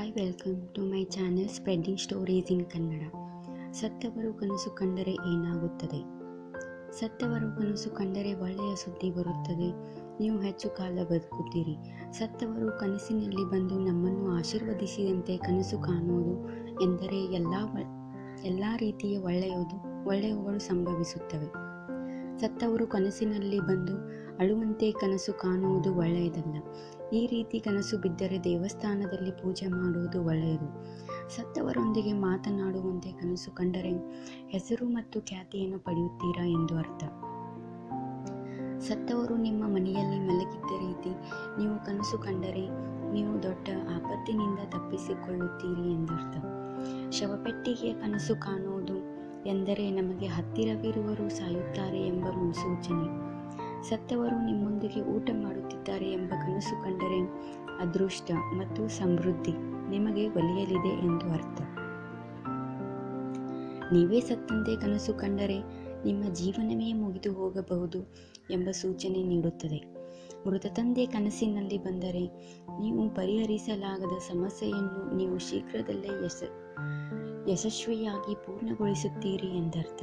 Hi welcome to my channel spreading stories in Kannada ಸತ್ತವರು ಕನಸು ಕಂಡರೆ ಏನಾಗುತ್ತದೆ? ಸತ್ತವರು ಕನಸು ಕಂಡರೆ ಒಳ್ಳೆಯ ಸುದ್ದಿ ಬರುತ್ತದೆ. ನೀವು ಹೆಚ್ಚು ಕಾಲ ಬದುಕುತ್ತೀರಿ. ಸತ್ತವರು ಕನಸಿನಲ್ಲಿ ಬಂದು ನಮ್ಮನ್ನು ಆಶೀರ್ವದಿಸಿದಂತೆ ಕನಸು ಕಾಣುವುದು ಎಂದರೆ ಎಲ್ಲ ಎಲ್ಲ ರೀತಿಯ ಒಳ್ಳೆಯದು, ಒಳ್ಳೆಯವುಗಳು ಸಂಭವಿಸುತ್ತವೆ. ಸತ್ತವರು ಕನಸಿನಲ್ಲಿ ಬಂದು ಅಳುವಂತೆ ಕನಸು ಕಾಣುವುದು ಒಳ್ಳೆಯದಲ್ಲ. ಈ ರೀತಿ ಕನಸು ಬಿದ್ದರೆ ದೇವಸ್ಥಾನದಲ್ಲಿ ಪೂಜೆ ಮಾಡುವುದು ಒಳ್ಳೆಯದು. ಸತ್ತವರೊಂದಿಗೆ ಮಾತನಾಡುವಂತೆ ಕನಸು ಕಂಡರೆ ಹೆಸರು ಮತ್ತು ಖ್ಯಾತಿಯನ್ನು ಪಡೆಯುತ್ತೀರಾ ಎಂದು ಅರ್ಥ. ಸತ್ತವರು ನಿಮ್ಮ ಮನೆಯಲ್ಲಿ ಮಲಗಿದ್ದ ರೀತಿ ನೀವು ಕನಸು ಕಂಡರೆ ನೀವು ದೊಡ್ಡ ಆಪತ್ತಿನಿಂದ ತಪ್ಪಿಸಿಕೊಳ್ಳುತ್ತೀರಿ ಎಂದರ್ಥ ಶವಪೆಟ್ಟಿಗೆಯ ಕನಸು ಕಾಣುವುದು ಎಂದರೆ ನಮಗೆ ಹತ್ತಿರವಿರುವರು ಸಾಯುತ್ತಾರೆ ಎಂಬ ಮುನ್ಸೂಚನೆ. ಸತ್ತವರು ನಿಮ್ಮೊಂದಿಗೆ ಊಟ ಮಾಡುತ್ತಿದ್ದಾರೆ ಎಂಬ ಕನಸು ಕಂಡರೆ ಅದೃಷ್ಟ ಮತ್ತು ಸಮೃದ್ಧಿ ನಿಮಗೆ ಒಲಿಯಲಿದೆ ಎಂದು ಅರ್ಥ. ನೀವೇ ಸತ್ತಂತೆ ಕನಸು ಕಂಡರೆ ನಿಮ್ಮ ಜೀವನವೇ ಮುಗಿದು ಹೋಗಬಹುದು ಎಂಬ ಸೂಚನೆ ನೀಡುತ್ತದೆ. ಮೃತ ತಂದೆ ಕನಸಿನಲ್ಲಿ ಬಂದರೆ ನೀವು ಪರಿಹರಿಸಲಾಗದ ಸಮಸ್ಯೆಯನ್ನು ನೀವು ಶೀಘ್ರದಲ್ಲೇ ಯಶ ಯಶಸ್ವಿಯಾಗಿ ಪೂರ್ಣಗೊಳಿಸುತ್ತೀರಿ ಎಂದರ್ಥ.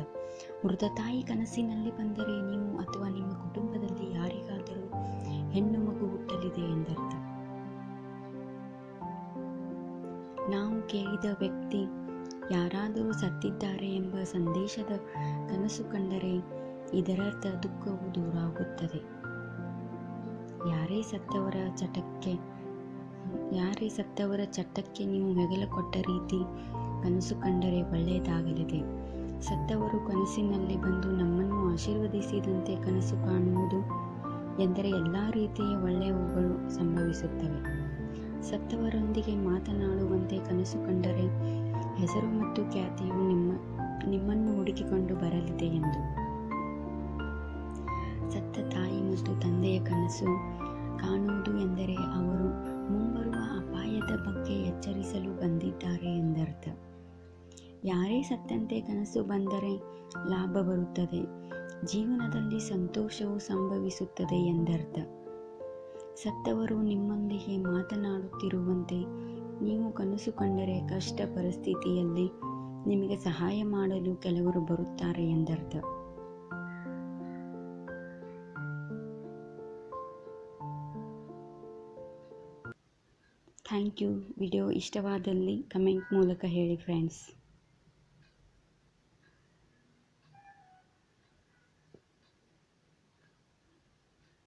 ಮೃತ ತಾಯಿ ಕನಸಿನಲ್ಲಿ ಬಂದರೆ ನೀವು ಅಥವಾ ನಿಮ್ಮ ಕುಟುಂಬದಲ್ಲಿ ಯಾರಿಗಾದರೂ ಹೆಣ್ಣು ಮಗು ಹುಟ್ಟಲಿದೆ ಎಂದರ್ಥ. ನಾವು ಕೇಳಿದ ವ್ಯಕ್ತಿ ಯಾರಾದರೂ ಸತ್ತಿದ್ದಾರೆ ಎಂಬ ಸಂದೇಶದ ಕನಸು ಕಂಡರೆ ಇದರರ್ಥ ದುಃಖವು ದೂರಾಗುತ್ತದೆ. ಯಾರೇ ಸತ್ತವರ ಚಟಕ್ಕೆ, ಯಾರೇ ಸತ್ತವರ ಚಟಕ್ಕೆ ನೀವು ಹೆಗಲು ಕೊಟ್ಟ ರೀತಿ ಕನಸು ಕಂಡರೆ ಒಳ್ಳೆಯದಾಗಲಿದೆ. ಸತ್ತವರು ಕನಸಿನಲ್ಲಿ ಬಂದು ನಮ್ಮನ್ನು ಆಶೀರ್ವದಿಸಿದಂತೆ ಕನಸು ಕಾಣುವುದು ಎಂದರೆ ಎಲ್ಲ ರೀತಿಯ ಒಳ್ಳೆಯವುಗಳು ಸಂಭವಿಸುತ್ತವೆ. ಸತ್ತವರೊಂದಿಗೆ ಮಾತನಾಡುವಂತೆ ಕನಸು ಕಂಡರೆ ಹೆಸರು ಮತ್ತು ಖ್ಯಾತಿಯು ನಿಮ್ಮ, ನಿಮ್ಮನ್ನು ಹುಡುಕಿಕೊಂಡು ಬರಲಿದೆ ಎಂದು. ಸತ್ತ ತಾಯಿ ಮತ್ತು ತಂದೆಯ ಕನಸು ಕಾಣುವುದು ಎಂದರೆ ಅವರು ಮುಂಬರುವ ಅಪಾಯದ ಬಗ್ಗೆ ಎಚ್ಚರಿಸಲು ಬಂದಿದ್ದಾರೆ ಎಂದರ್ಥ. ಯಾರೇ ಸತ್ತಂತೆ ಕನಸು ಬಂದರೆ ಲಾಭ ಬರುತ್ತದೆ. ಜೀವನದಲ್ಲಿ ಸಂತೋಷವು ಸಂಭವಿಸುತ್ತದೆ ಎಂದರ್ಥ. ಸತ್ತವರು ನಿಮ್ಮೊಂದಿಗೆ ಮಾತನಾಡುತ್ತಿರುವಂತೆ ನೀವು ಕನಸು ಕಂಡರೆ ಕಷ್ಟ ಪರಿಸ್ಥಿತಿಯಲ್ಲಿ ನಿಮಗೆ ಸಹಾಯ ಮಾಡಲು ಕೆಲವರು ಬರುತ್ತಾರೆ ಎಂದರ್ಥ. Thank you. ವಿಡಿಯೋ ಇಷ್ಟವಾದಲ್ಲಿ ಕಮೆಂಟ್ ಮೂಲಕ ಹೇಳಿ ಫ್ರೆಂಡ್ಸ್.